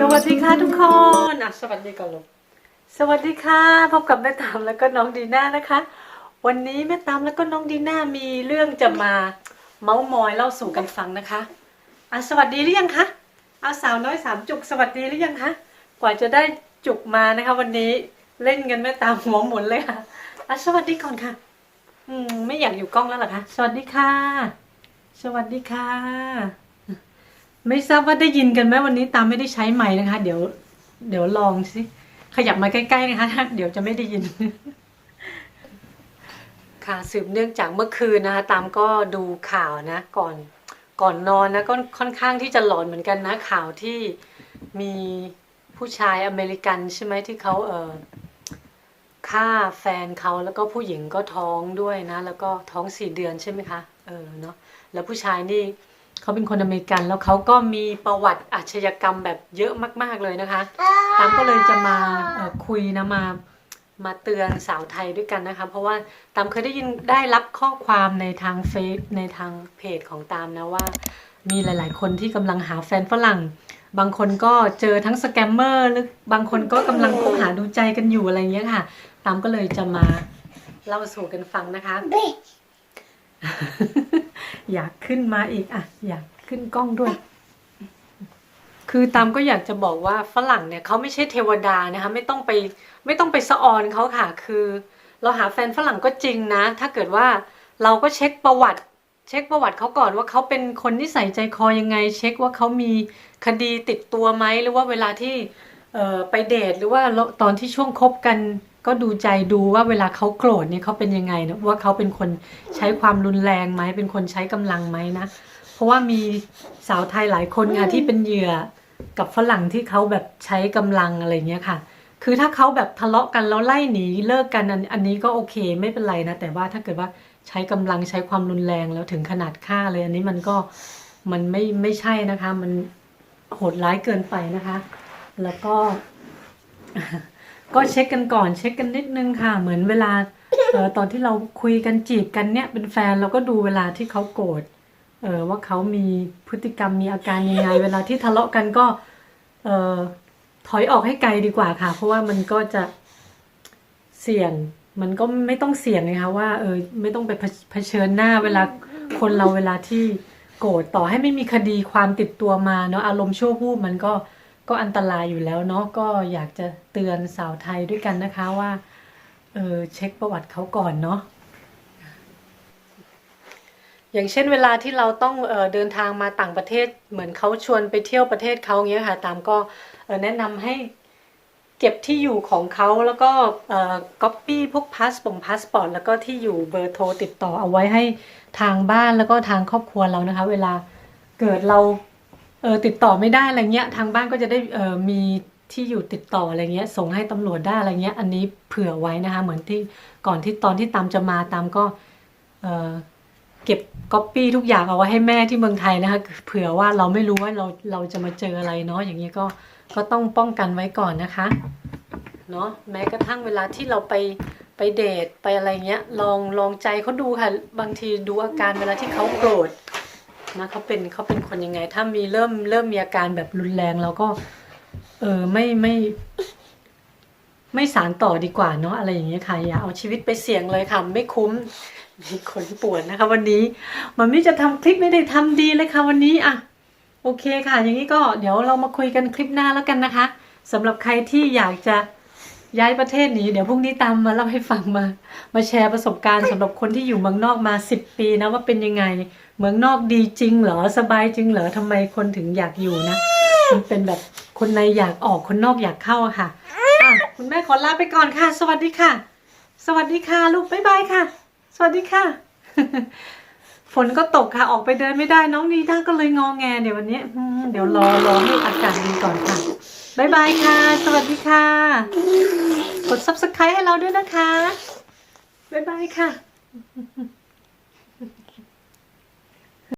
สวัสดีค่ะทุกคนอะสวัสดีก่อนลูกสวัสดีค่ะพบกับแม่ตามแล้วก็น้องดีน่านะคะ วันนี้แม่ตามแล้วก็น้องดีน่ามีเรื่องจะมาเมาส์มอยเล่าสู่กันฟังนะคะอะสวัสดีหรือยังคะเอาสาวน้อยสามจุกสวัสดีหรือยังคะกว่าจะได้จุกมานะคะ วันนี้เล่นกันแม่ตามหัวหมุนเลยค่ะอะสวัสดีก่อนค่ะ อืมไม่อยากอยู่กล้องแล้วเหรอคะสวัสดีค่ะ สวัสดีค่ะ ไม่ทราบว่าได้ยินกันไหมวันนี้ตามไม่ได้ใช้ไม้นะคะ เดี๋ยว เดี๋ยวลองสิขยับมาใกล้ๆนะคะ เดี๋ยวจะไม่ได้ยิน ค่ะสืบเนื่องจากเมื่อคืนนะคะ ตามก็ดูข่าวนะ ก่อนก่อนนอนนะก็ค่อนข้างที่จะหลอนเหมือนกันนะข่าวที่มีผู้ชายอเมริกันใช่ไหมที่เขาเออฆ่าแฟนเขาแล้วก็ผู้หญิงก็ท้องด้วยนะ แล้วก็ท้องสี่เดือนใช่ไหมคะ เออเนาะแล้วผู้ชายนี่เขาเป็นคนอเมริกันแล้วเขาก็มีประวัติอาชญากรรมแบบเยอะมาก ๆเลยนะคะ ตามก็เลยจะมาเอ่อคุยนะมามาเตือนสาวไทยด้วยกันนะคะ เพราะว่าตามเคยได้ยินได้รับข้อความในทางเฟซในทางเพจของตามนะว่า มีหลาย ๆ คนที่กำลังหาแฟนฝรั่ง บางคนก็เจอทั้งสแกมเมอร์หรือบางคนก็กำลังคบหาดูใจกันอยู่อะไรเงี้ยค่ะ ตามก็เลยจะมาเล่าสู่กันฟังนะคะ อยากขึ้นมาอีกอะ อยากขึ้นกล้องด้วย คือตามก็อยากจะบอกว่าฝรั่งเนี่ยเขาไม่ใช่เทวดานะคะ ไม่ต้องไปไม่ต้องไปสะออนเขาค่ะ คือ เราหาแฟนฝรั่งก็จริงนะ ถ้าเกิดว่าเราก็เช็คประวัติ เช็คประวัติเขาก่อนว่าเขาเป็นคนนิสัยใจคอยังไง เช็คว่าเขามีคดีติดตัวไหมหรือว่าเวลาที่ไปเดทหรือว่าตอนที่ช่วงคบกัน ก็ดูใจดูว่าเวลาเขาโกรธเนี่ยเขาเป็นยังไงนะว่าเขาเป็นคนใช้ความรุนแรงไหมเป็นคนใช้กำลังไหมนะเพราะว่ามีสาวไทยหลายคนค่ะที่เป็นเหยื่อกับฝรั่งที่เขาแบบใช้กำลังอะไรเงี้ยค่ะ คือถ้าเขาแบบทะเลาะกันแล้วไล่หนีเลิกกันอันอันนี้ก็โอเคไม่เป็นไรนะแต่ว่าถ้าเกิดว่าใช้กำลังใช้ความรุนแรงแล้วถึงขนาดฆ่าเลยอันนี้มันก็มันไม่ไม่ใช่นะคะ มันโหดร้ายเกินไปนะคะ แล้วก็ ก็เช็คกันก่อนเช็คกันนิดนึงค่ะ เหมือนเวลาเออตอนที่เราคุยกันจีบกันเนี่ยเป็นแฟนเราก็ดูเวลาที่เขาโกรธเออว่าเขามีพฤติกรรมมีอาการยังไง เวลาที่ทะเลาะกันก็เออถอยออกให้ไกลดีกว่าค่ะ เพราะว่ามันก็จะเสี่ยงมันก็ไม่ต้องเสี่ยงนะคะว่าเออไม่ต้องไปเผเผชิญหน้าเวลาคนเราเวลาที่โกรธต่อให้ไม่มีคดีความติดตัวมาเนาะอารมณ์ชั่ววูบมันก็ ก็อันตรายอยู่แล้วเนาะก็อยากจะเตือนสาวไทยด้วยกันนะคะว่าเออเช็คประวัติเขาก่อนเนาะอย่างเช่นเวลาที่เราต้องเออเดินทางมาต่างประเทศเหมือนเขาชวนไปเที่ยวประเทศเขาอย่างเงี้ยค่ะ ตามก็แนะนำให้เก็บที่อยู่ของเขาแล้วก็เอ่อก๊อปปี้พวกพาสปงพาสปอร์ตแล้วก็ที่อยู่เบอร์โทรติดต่อเอาไว้ให้ทางบ้านแล้วก็ทางครอบครัวเรานะคะ เวลาเกิดเรา เออติดต่อไม่ได้อะไรเงี้ย ทางบ้านก็จะได้เออมีที่อยู่ติดต่ออะไรเงี้ย ส่งให้ตำรวจได้อะไรเงี้ย อันนี้เผื่อไว้นะคะ เหมือนที่ก่อนที่ตอนที่ตามจะมาตามก็เออเก็บก๊อปปี้ทุกอย่างเอาไว้ให้แม่ที่เมืองไทยนะคะเผื่อว่าเราไม่รู้ว่าเราเราจะมาเจออะไรเนาะอย่างนี้ก็ก็ต้องป้องกันไว้ก่อนนะคะเนาะแม้กระทั่งเวลาที่เราไปไปเดทไปอะไรเงี้ย ลองลองใจเขาดูค่ะ บางทีดูอาการเวลาที่เขาโกรธ นะเขาเป็นเขาเป็นคนยังไง ถ้ามีเริ่มเริ่มมีอาการแบบรุนแรงเราก็ เออไม่ไม่ ไม่สารต่อดีกว่าเนาะอะไรอย่างเงี้ยค่ะอย่าเอาชีวิตไปเสี่ยงเลยค่ะ ไม่คุ้มมีคนปวดนะคะ วันนี้มันไม่จะทำคลิปไม่ได้ทำดีเลยค่ะ วันนี้อะโอเคค่ะ อย่างนี้ก็เดี๋ยวเรามาคุยกันคลิปหน้าแล้วกันนะคะสำหรับใครที่อยากจะย้ายประเทศหนีเดี๋ยวพรุ่งนี้ตามมาเล่าให้ฟังมา มาแชร์ประสบการณ์สำหรับคนที่อยู่เมืองนอกมาสิบปีนะว่าเป็นยังไงเมืองนอกดีจริงเหรอสบายจริงเหรอทำไมคนถึงอยากอยู่นะมันเป็นแบบคนในอยากออกคนนอกอยากเข้าค่ะอะ คุณแม่ขอลาไปก่อนค่ะ สวัสดีค่ะ สวัสดีค่ะ ลูกบ๊ายบายค่ะ สวัสดีค่ะฝนก็ตกค่ะออกไปเดินไม่ได้น้องนีด้าก็เลยงอแงเดี๋ยววันนี้เดี๋ยวรอรอให้อากาศดีก่อนค่ะบ๊ายบายค่ะ สวัสดีค่ะ กด subscribe ให้เราด้วยนะคะบ๊ายบายค่ะ